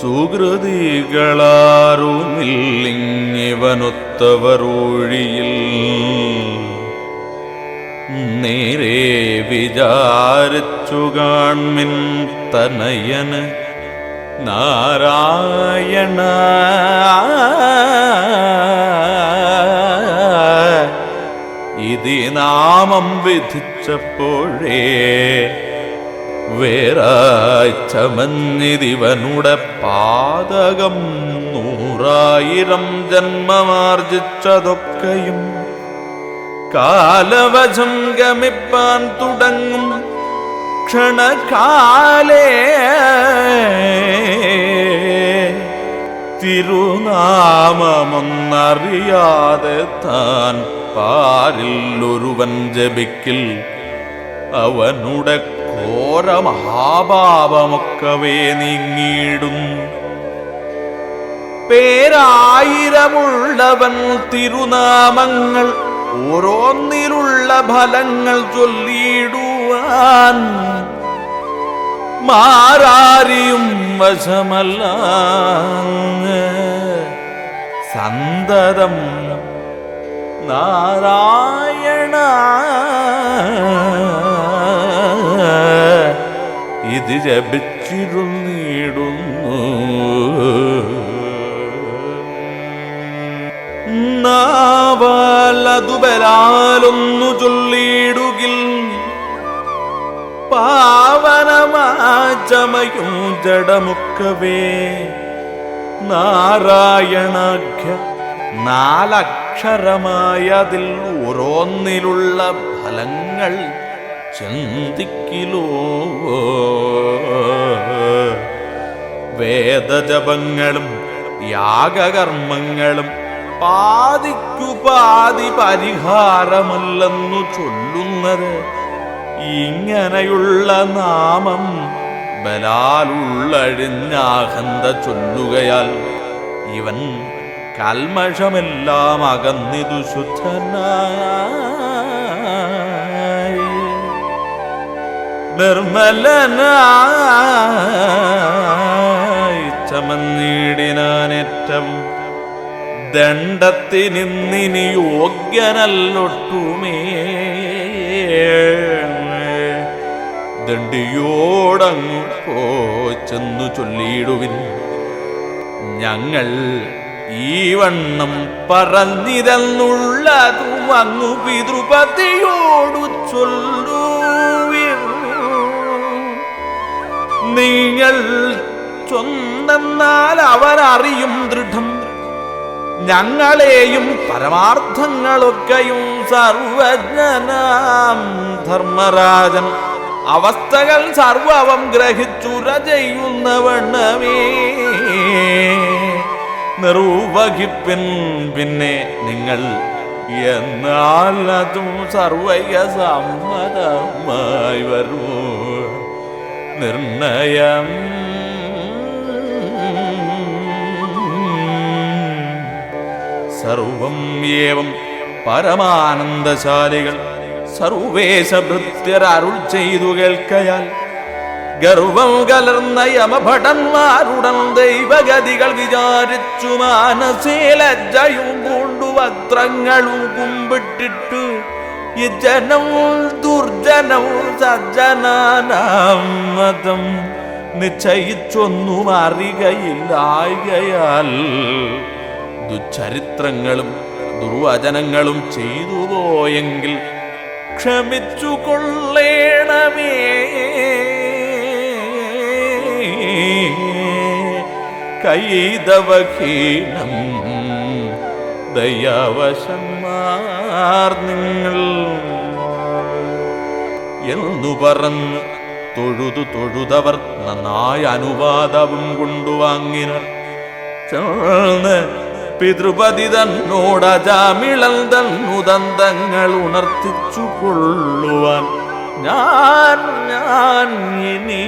സുഹൃതികളാരുമില്ലിങ്ങിവനൊത്തവരൂഴിയിൽ നേരെ വിചാരിച്ചു കാൺമിൻ തനയന് നാരായണ. ഇതി നാമം വിധിച്ചപ്പോഴേ വേറാഴ്ചമഞ്ഞിതിവനുടെ പാതകം നൂറായിരം ജന്മമാർജിച്ചതൊക്കെയും കാലവശം ഗമിപ്പാൻ തുടങ്ങും ക്ഷണകാലേ. തിരുനാമമൊന്നറിയാതെ താൻ പാരിൽ ഒരുവൻ ജപിക്കിൽ അവനുടെ ഘോര മഹാപാപമൊക്കവേ നീങ്ങിയിടും. പേരായിരമുള്ളവൻ തിരുനാമങ്ങൾ ഓരോന്നിലുള്ള ഫലങ്ങൾ ചൊല്ലിയിടുവാൻ മാറാരിയും വശമല്ല സന്തതം നാരായണ ഇത് ജപിച്ചിരുന്നിടുന്നു നാവാലതുബലാലൊന്നു ചൊല്ലിയിടുകിൽ പാവനമാചമയും ജഡമുക്കവേ. നാരായണാഖ്യ നാലക്ഷരമായതിൽ ഓരോന്നിലുള്ള ഫലങ്ങൾ ചിന്തിക്കിലോ? വേദജപങ്ങളും യാഗകർമ്മങ്ങളും പാതിക്കു പാതി പരിഹാരമല്ലെന്നു ചൊല്ലുന്നത് ഇങ്ങനെയുള്ള നാമം ബലാലുള്ളഴിഞ്ഞാഹന്ത ചൊല്ലുകയാൽ ഇവൻ കൽമഷമെല്ലാം അകന്നിതു ശുദ്ധനായി. നിർമ്മലനായി. ചമന്നിടിനാനേറ്റവും ദണ്ഡത്തിനിന്നിനി യോഗ്യനല്ലൊട്ടുമേ. ദണ്ഡിയോടങ്ങു ചെന്നു ചൊല്ലിയിടുവിൻ. ഞങ്ങൾ ഈ വണ്ണം പറഞ്ഞിരുന്നുള്ളതും അങ്ങു പിതൃപതിയോടു ചൊല്ലു നിങ്ങൾ ചൊന്നാൽ അവരറിയും ദൃഢം. ഞങ്ങളെയും പരമാർത്ഥങ്ങളൊക്കെയും സർവജ്ഞനാം ധർമ്മരാജൻ. അവസ്ഥകൾ സർവവും ഗ്രഹിച്ചുര ചെയ്യുന്നവണ്ണമേ നിർവഹിപ്പിൻ പിന്നെ നിങ്ങൾ എന്നാൽ അതും സർവയ സമ്മതമായി വരൂ. നിർണയം സർവം ഏവം പരമാനന്ദശാലികൾ. സർവേശഭൃത്യർ അരുൾ ചെയ്തു കേൾക്കയാൽ ഗർവം കലർന്ന യമഭടന്മാരുടൻ ദൈവഗതികൾ വിചാരിച്ചു മാനസീലജ്ജയും പൂണ്ടു വസ്ത്രങ്ങളും കുമ്പിട്ടിട്ടു. ഈ ജനവും ദുർജനവും മതം നിശ്ചയിച്ചൊന്നും അറികയില്ലായകയാൽ ദുച്ചരിത്രങ്ങളും ദുർവചനങ്ങളും ചെയ്തു പോയെങ്കിൽ ക്ഷമിച്ചു കൊള്ളേണമേ കൈതവഹീനം ദയാവശന്മാർ നിങ്ങൾ എന്നു പറഞ്ഞ് തൊഴുതു തൊഴുതവർ നന്നായി അനുവാദവും കൊണ്ടുവാങ്ങിനർ ചേർന്ന് പിതൃപതി തന്നോടജാമിളൽ തന്നുദന്തങ്ങൾ ഉണർത്തിച്ചു കൊള്ളുവാൻ ഞാൻ ഞാൻ ഇനി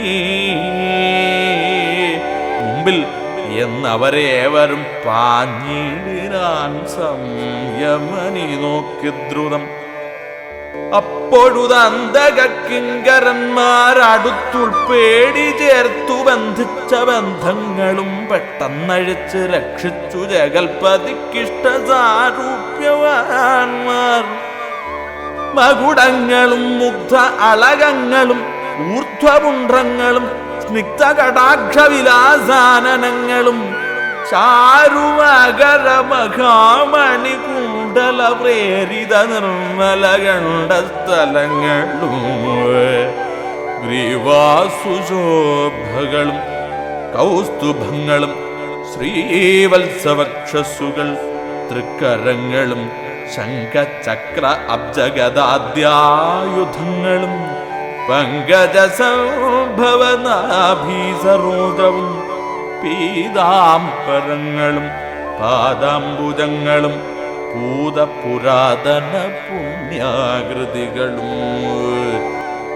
മുമ്പിൽ എന്നവരെ ഏവരും പാഞ്ഞിടാൻ സംയമനി നോക്കി ദ്രുതം അപ്പോഴുതന്തകിങ്കരന്മാരടുത്തുൾ പേടി ചേർത്തു ബന്ധിച്ച ബന്ധങ്ങളും പെട്ടെന്നഴിച്ച് രക്ഷിച്ചു ജഗൽപതിക്കിഷ്ടസാരൂപ്യവാന്മാർ. മകുടങ്ങളും മുഗ്ധ അളകങ്ങളും ഊർധ്വപുണ്ഡ്രങ്ങളും സ്നിഗ്ധകടാക്ഷവിലാസാനനങ്ങളും ചാരുമകര മഹാമണി കുണ്ടല പ്രേരിത നിർമ്മല കണ്ട സ്ഥലങ്ങളും ഗ്രീവാസുശോഭകളും കൗസ്തുഭങ്ങളും ശ്രീവത്സവക്ഷസുകൾ തൃക്കരങ്ങളും ശംഖചക്ര അബ്ജഗദാദ്യായുധങ്ങളും പങ്കജസംഭവനാഭീസരോജവും പീതാംബരങ്ങളും പാദാംബുജങ്ങളും ഭൂതപുരാതന പുണ്യാകൃതികളും.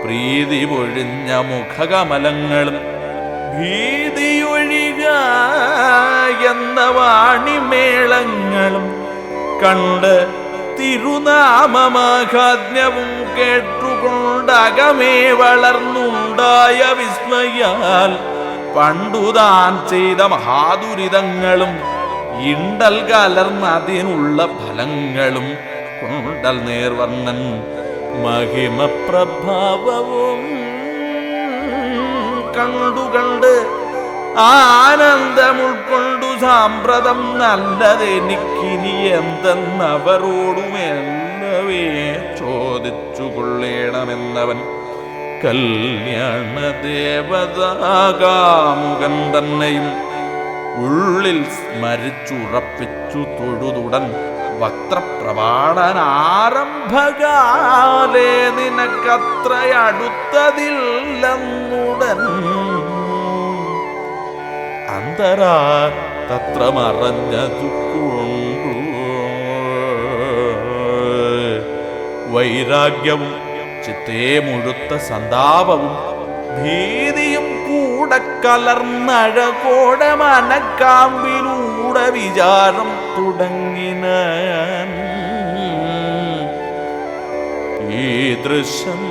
പ്രീതി പൊഴിഞ്ഞ മുഖകമലങ്ങളും ഭീതിയൊഴിക എന്ന വാണിമേളങ്ങളും കണ്ട് തിരുനാമമാഹാത്മ്യവും കേട്ടുകൊണ്ടകമേ വളർന്നുണ്ടായ വിസ്മയാൽ പണ്ടുതാൻ ചെയ്ത മഹാദുരിതങ്ങളും ഇണ്ടൽ കലർന്ന അതിനുള്ള ഫലങ്ങളും കൊണ്ടൽ നേർവർണൻ മഹിമ പ്രഭാവവും കണ്ടുകണ്ട് ആനന്ദമുൾക്കൊണ്ടു സാമ്പ്രതം നല്ലതെനിക്കിനി എന്തെന്നവരോടുമെല്ലവേ ചോദിച്ചു കൊള്ളേണമെന്നവൻ കല്യാണ ദേവതാകാമുകൻ തന്നെയും ഉള്ളിൽ സ്മരിച്ചുറപ്പിച്ചു തൊഴുതുടൻ വക്രപ്രവാടൻ ആരംഭകാലേ നിനക്കത്രയടുത്തതില്ലെന്നുടൻ. അന്തരാ തത്ര മറഞ്ഞതു കൊണ്ടു വൈരാഗ്യവും ചിത്തേ മുഴുത്ത സന്താപവും ഭീതിയും കൂടെ കലർന്നഴകോടെ മനക്കാമ്പിലൂടെ വിചാരം തുടങ്ങിന ഈ ദൃശ്യം